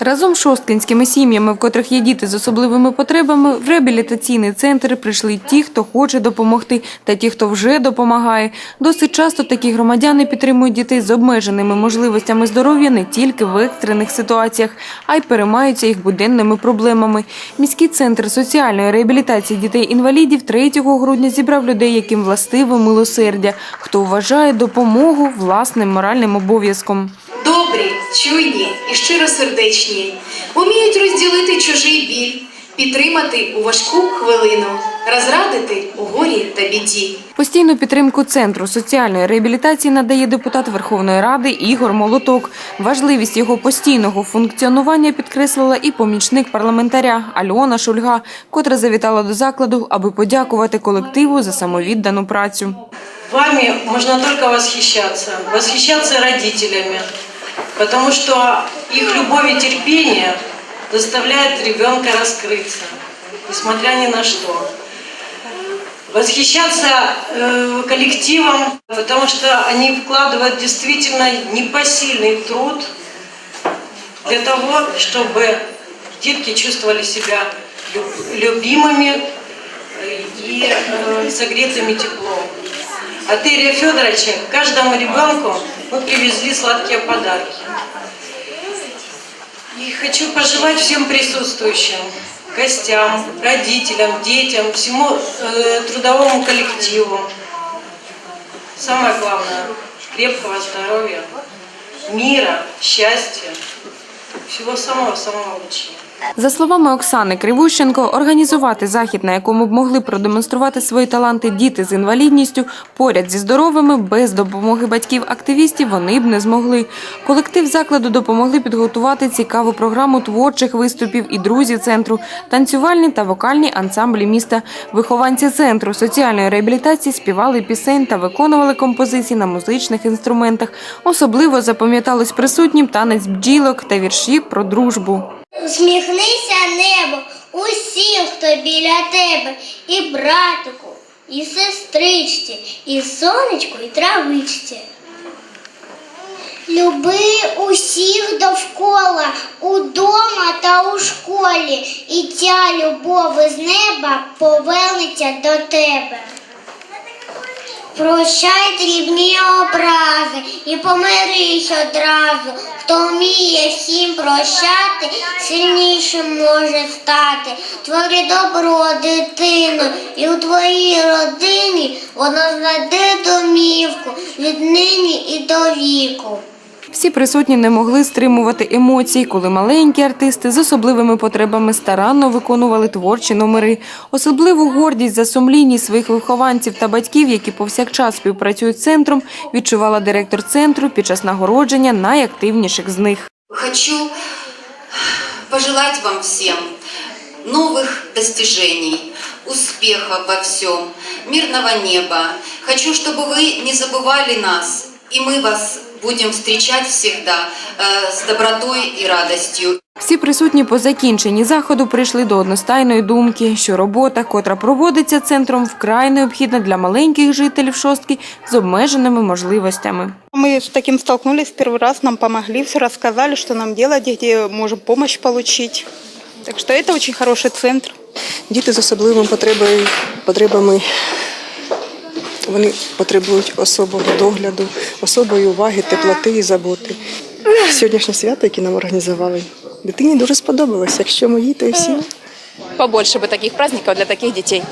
Разом з шосткинськими сім'ями, в котрих є діти з особливими потребами, в реабілітаційний центр прийшли ті, хто хоче допомогти, та ті, хто вже допомагає. Досить часто такі громадяни підтримують дітей з обмеженими можливостями здоров'я не тільки в екстрених ситуаціях, а й переймаються їх буденними проблемами. Міський центр соціальної реабілітації дітей-інвалідів 3 грудня зібрав людей, яким властиве милосердя, хто вважає допомогу власним моральним обов'язком. Добрі, чуйні і щиросердечні, вміють розділити чужий біль, підтримати у важку хвилину, розрадити у горі та біді. Постійну підтримку Центру соціальної реабілітації надає депутат Верховної Ради Ігор Молоток. Важливість його постійного функціонування підкреслила і помічник парламентаря Альона Шульга, котра завітала до закладу, аби подякувати колективу за самовіддану працю. Вами можно только восхищаться, восхищаться родителями, потому что их любовь и терпение заставляет ребенка раскрыться, несмотря ни на что. Восхищаться э, коллективом, потому что они вкладывают действительно непосильный труд для того, чтобы детки чувствовали себя люб- любимыми и э, согретыми теплом. От Ирия Федоровича каждому ребенку мы привезли сладкие подарки. И хочу пожелать всем присутствующим, гостям, родителям, детям, всему э, трудовому коллективу. Самое главное – крепкого здоровья, мира, счастья, всего самого-самого лучшего. За словами Оксани Кривущенко, організувати захід, на якому б могли продемонструвати свої таланти діти з інвалідністю, поряд зі здоровими, без допомоги батьків-активістів вони б не змогли. Колектив закладу допомогли підготувати цікаву програму творчих виступів і друзів центру, танцювальні та вокальні ансамблі міста. Вихованці центру соціальної реабілітації співали пісень та виконували композиції на музичних інструментах. Особливо запам'яталось присутнім танець бджілок та вірші про дружбу. Усміхнися небо усім, хто біля тебе, і братику, і сестричці, і сонечку, і травичці. Люби усіх довкола, удома та у школі, і ця любов із неба повернеться до тебе. Прощай дрібні образи і помирись одразу. Хто вміє всім прощати, сильнішим може стати. Твори добро, дитину, і у твоїй родині воно знайде домівку віднині і до віку. Всі присутні не могли стримувати емоцій, коли маленькі артисти з особливими потребами старанно виконували творчі номери. Особливу гордість за сумлінність своїх вихованців та батьків, які повсякчас співпрацюють з центром, відчувала директор центру під час нагородження найактивніших з них. Хочу пожелать вам всем новых достижений, успеха во всем, мирного неба. Хочу, чтобы вы не забывали нас, и мы вас будем встречать всегда э, с добротой и радостью. Всі присутні по закінченні заходу прийшли до одностайної думки, що робота, котра проводиться центром, вкрай необхідна для маленьких жителів шостки з обмеженими можливостями. Мы с таким столкнулись первый раз, нам помогли, все рассказали, что нам делать, где можем помощь получить. Так что это очень хороший центр. Діти з особливими потребами, потребами вони потребують особого догляду, особої уваги, теплоти і заботи. Сьогоднішнє свято, яке нам організували, дитині дуже сподобалось. Якщо мої, то і всім. побольше бы таких праздников для таких детей.